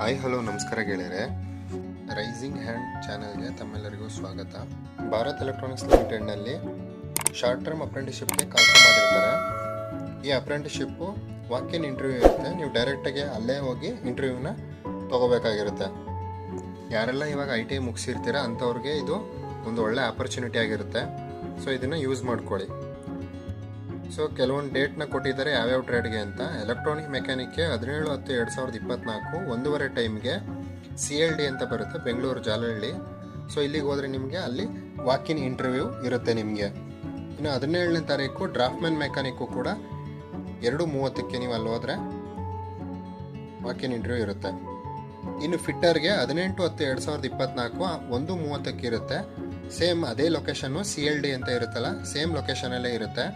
Hi, hello, ನಮಸ್ಕಾರ ಗೆಳೆಯರೆ. Rising hand ಚಾನಲ್ಗೆ ತಮ್ಮೆಲ್ಲರಿಗೂ ಸ್ವಾಗತ. ಭಾರತ್ ಎಲೆಕ್ಟ್ರಾನಿಕ್ಸ್ ಲಿಮಿಟೆಡ್ನಲ್ಲಿ ಶಾರ್ಟ್ ಟರ್ಮ್ ಅಪ್ರೆಂಟಿಸ್ಶಿಪ್ಗೆ ಕಾಲ್ ಮಾಡಿರ್ತಾರೆ. ಈ ಅಪ್ರೆಂಟಿಸ್ಶಿಪ್ಪು ಇನ್ ಇಂಟರ್ವ್ಯೂ ಇರುತ್ತೆ. ನೀವು ಡೈರೆಕ್ಟಾಗಿ ಅಲ್ಲೇ ಹೋಗಿ ಇಂಟರ್ವ್ಯೂನ ತೊಗೋಬೇಕಾಗಿರುತ್ತೆ. ಯಾರೆಲ್ಲ ಇವಾಗ ಐ ಟಿ ಐ ಮುಗಿಸಿರ್ತೀರ ಅಂಥವ್ರಿಗೆ ಇದು ಒಂದು ಒಳ್ಳೆ ಆಪರ್ಚುನಿಟಿ ಆಗಿರುತ್ತೆ. ಸೊ ಇದನ್ನು ಯೂಸ್ ಮಾಡ್ಕೊಳ್ಳಿ. ಸೊ ಕೆಲವೊಂದು ಡೇಟ್ನ ಕೊಟ್ಟಿದ್ದಾರೆ ಯಾವ್ಯಾವ ಟ್ರೇಡ್ಗೆ ಅಂತ. ಎಲೆಕ್ಟ್ರಾನಿಕ್ ಮೆಕ್ಯಾನಿಕ್ಗೆ ಹದಿನೇಳು ಹತ್ತು ಎರಡು ಸಾವಿರದ ಇಪ್ಪತ್ನಾಲ್ಕು, ಒಂದೂವರೆ ಟೈಮ್ಗೆ ಸಿ ಎಲ್ ಡಿ ಅಂತ ಬರುತ್ತೆ, ಬೆಂಗಳೂರು ಜಾಲಹಳ್ಳಿ. ಸೊ ಇಲ್ಲಿಗೆ ಹೋದರೆ ನಿಮಗೆ ಅಲ್ಲಿ ವಾಕಿನ್ ಇಂಟರ್ವ್ಯೂ ಇರುತ್ತೆ ನಿಮಗೆ. ಇನ್ನು ಹದಿನೇಳನೇ ತಾರೀಕು ಡ್ರಾಫ್ಟ್ಮನ್ ಮೆಕ್ಯಾನಿಕ್ಕು ಕೂಡ ಎರಡು ಮೂವತ್ತಕ್ಕೆ ನೀವು ಅಲ್ಲಿ ಹೋದರೆ ವಾಕಿನ್ ಇಂಟರ್ವ್ಯೂ ಇರುತ್ತೆ. ಇನ್ನು ಫಿಟ್ಟರ್ಗೆ ಹದಿನೆಂಟು ಹತ್ತು ಎರಡು ಸಾವಿರದ ಇಪ್ಪತ್ತ್ನಾಲ್ಕು ಒಂದು ಮೂವತ್ತಕ್ಕೆ ಇರುತ್ತೆ. ಸೇಮ್ ಅದೇ ಲೊಕೇಶನ್ನು ಸಿ ಎಲ್ ಡಿ ಅಂತ ಇರುತ್ತಲ್ಲ, ಸೇಮ್ ಲೊಕೇಶನಲ್ಲೇ ಇರುತ್ತೆ.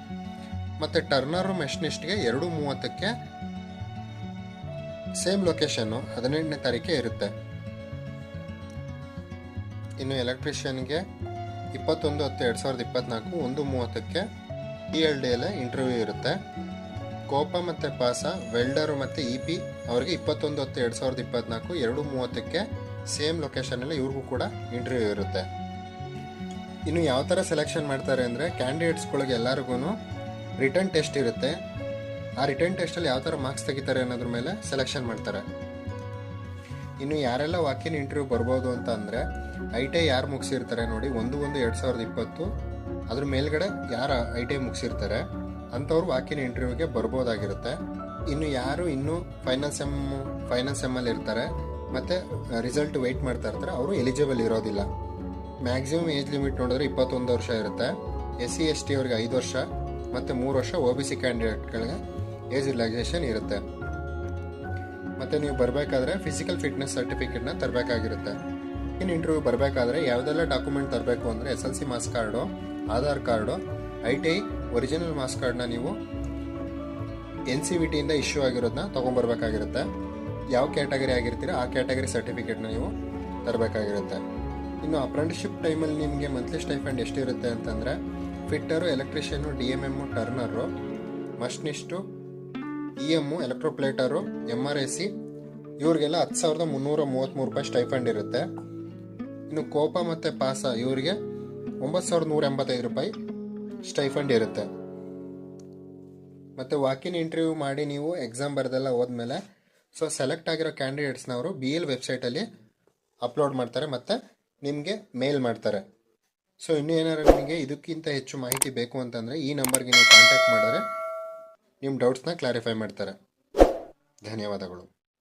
ಮತ್ತು ಟರ್ನರು ಮೆಷಿನಿಸ್ಟ್ಗೆ ಎರಡು ಮೂವತ್ತಕ್ಕೆ ಸೇಮ್ ಲೊಕೇಶನ್ನು ಹದಿನೆಂಟನೇ ತಾರೀಕೆ ಇರುತ್ತೆ. ಇನ್ನು ಎಲೆಕ್ಟ್ರಿಷಿಯನ್ಗೆ ಇಪ್ಪತ್ತೊಂದು ಹತ್ತು ಎರಡು ಸಾವಿರದ ಇಪ್ಪತ್ತ್ನಾಲ್ಕು ಒಂದು ಮೂವತ್ತಕ್ಕೆ ಇ ಎಲ್ ಡಿ ಅಲ್ಲೇ ಇಂಟರ್ವ್ಯೂ ಇರುತ್ತೆ. ಕೋಪ ಮತ್ತು ಪಾಸ, ವೆಲ್ಡರು ಮತ್ತು ಇ ಪಿ ಅವ್ರಿಗೆ ಇಪ್ಪತ್ತೊಂದು ಹತ್ತು ಎರಡು ಸಾವಿರದ ಇಪ್ಪತ್ತ್ನಾಲ್ಕು ಎರಡು ಮೂವತ್ತಕ್ಕೆ ಸೇಮ್ ಲೊಕೇಶನಲ್ಲಿ ಇವ್ರಿಗೂ ಕೂಡ ಇಂಟರ್ವ್ಯೂ ಇರುತ್ತೆ. ಇನ್ನು ಯಾವ ಥರ ಸೆಲೆಕ್ಷನ್ ಮಾಡ್ತಾರೆ ಅಂದರೆ ಕ್ಯಾಂಡಿಡೇಟ್ಸ್ಗಳಿಗೆ ಎಲ್ಲರಿಗೂ ರಿಟರ್ನ್ ಟೆಸ್ಟ್ ಇರುತ್ತೆ. ಆ ರಿಟರ್ನ್ ಟೆಸ್ಟಲ್ಲಿ ಯಾವ ಥರ ಮಾರ್ಕ್ಸ್ ತೆಗಿತಾರೆ ಅನ್ನೋದ್ರ ಮೇಲೆ ಸೆಲೆಕ್ಷನ್ ಮಾಡ್ತಾರೆ. ಇನ್ನು ಯಾರೆಲ್ಲ ವಾಕಿನ್ ಇಂಟರ್ವ್ಯೂ ಬರ್ಬೋದು ಅಂತ ಅಂದರೆ ಐ ಟಿ ಐ ಯಾರು ಮುಗಿಸಿರ್ತಾರೆ ನೋಡಿ, ಒಂದು ಒಂದು ಎರಡು ಸಾವಿರದ ಇಪ್ಪತ್ತು ಅದ್ರ ಮೇಲ್ಗಡೆ ಯಾರು ಐ ಟಿ ಐ ಮುಗಿಸಿರ್ತಾರೆ, ಅಂಥವ್ರು ವಾಕಿನ್ ಇಂಟರ್ವ್ಯೂಗೆ ಬರ್ಬೋದಾಗಿರುತ್ತೆ. ಇನ್ನು ಯಾರು ಇನ್ನೂ ಫೈನಾನ್ಸ್ ಎಂ ಫೈನಾನ್ಸ್ ಎಮ್ಮಲ್ಲಿ ಇರ್ತಾರೆ, ಮತ್ತು ರಿಸಲ್ಟ್ ವೆಯ್ಟ್ ಮಾಡ್ತಾ ಇರ್ತಾರೆ, ಅವರು ಎಲಿಜಿಬಲ್ ಇರೋದಿಲ್ಲ. ಮ್ಯಾಕ್ಸಿಮಮ್ ಏಜ್ ಲಿಮಿಟ್ ನೋಡಿದ್ರೆ ಇಪ್ಪತ್ತೊಂದು ವರ್ಷ ಇರುತ್ತೆ. ಎಸ್ ಸಿ ಎಸ್ ಟಿ ಅವ್ರಿಗೆ ಐದು ವರ್ಷ. ಮತ್ತು ಮೂರು ವರ್ಷ ಓ ಬಿ ಸಿ ಕ್ಯಾಂಡಿಡೇಟ್ಗಳಿಗೆ ಏಜ್ ರಿಲ್ಯಾಕ್ಸೇಷನ್ ಇರುತ್ತೆ. ಮತ್ತು ನೀವು ಬರಬೇಕಾದ್ರೆ ಫಿಸಿಕಲ್ ಫಿಟ್ನೆಸ್ ಸರ್ಟಿಫಿಕೇಟ್ನ ತರಬೇಕಾಗಿರುತ್ತೆ. ಇನ್ನು ಇಂಟರ್ವ್ಯೂ ಬರಬೇಕಾದ್ರೆ ಯಾವುದೆಲ್ಲ ಡಾಕ್ಯುಮೆಂಟ್ ತರಬೇಕು ಅಂದರೆ S L C marks card Aadhaar card I T I original marks ಕಾರ್ಡ್ನ ನೀವು ಎನ್ ಸಿ ವಿ ಟಿಯಿಂದ ಇಶ್ಯೂ ಆಗಿರೋದನ್ನ ತೊಗೊಂಬರ್ಬೇಕಾಗಿರುತ್ತೆ. ಯಾವ ಕ್ಯಾಟಗರಿ ಆಗಿರ್ತೀರಾ ಆ ಕ್ಯಾಟಗರಿ ಸರ್ಟಿಫಿಕೇಟ್ನ ನೀವು ತರಬೇಕಾಗಿರುತ್ತೆ. ಇನ್ನು ಅಪ್ರೆಂಟಿಶಿಪ್ ಟೈಮಲ್ಲಿ ನಿಮಗೆ ಮಂತ್ಲಿ ಸ್ಟೈಫಂಡ್ ಎಷ್ಟಿರುತ್ತೆ ಅಂತಂದರೆ fitter electrician D M M turner machinist E M electroplater M R A C ಇವ್ರಿಗೆಲ್ಲ ಹತ್ತು ಸಾವಿರದ ಮುನ್ನೂರ ಮೂವತ್ತ್ಮೂರು ರೂಪಾಯಿ ಸ್ಟೈಫಂಡ್ ಇರುತ್ತೆ. ಇನ್ನು ಕೋಪ ಮತ್ತು ಪಾಸ, ಇವರಿಗೆ ಒಂಬತ್ತು ಸಾವಿರದ ನೂರ ಎಂಬತ್ತೈದು ರೂಪಾಯಿ ಸ್ಟೈಫಂಡ್ ಇರುತ್ತೆ. ಮತ್ತು ವಾಕಿನ್ ಇಂಟರ್ವ್ಯೂ ಮಾಡಿ ನೀವು ಎಕ್ಸಾಮ್ ಬರೆದೆಲ್ಲ ಹೋದ್ಮೇಲೆ ಸೊ ಸೆಲೆಕ್ಟ್ ಆಗಿರೋ ಕ್ಯಾಂಡಿಡೇಟ್ಸ್ನವರು ಬಿ ಎಲ್ ವೆಬ್ಸೈಟಲ್ಲಿ ಅಪ್ಲೋಡ್ ಮಾಡ್ತಾರೆ, ಮತ್ತು ನಿಮಗೆ ಮೇಲ್ ಮಾಡ್ತಾರೆ. ಸೊ ಇನ್ನೂ ಏನಾದ್ರು ನಿಮಗೆ ಇದಕ್ಕಿಂತ ಹೆಚ್ಚು ಮಾಹಿತಿ ಬೇಕು ಅಂತಂದರೆ ಈ ನಂಬರ್ಗೆ ನೀವು ಕಾಂಟ್ಯಾಕ್ಟ್ ಮಾಡಿದ್ರೆ ನಿಮ್ಮ ಡೌಟ್ಸ್ನ ಕ್ಲಾರಿಫೈ ಮಾಡ್ತಾರೆ. ಧನ್ಯವಾದಗಳು.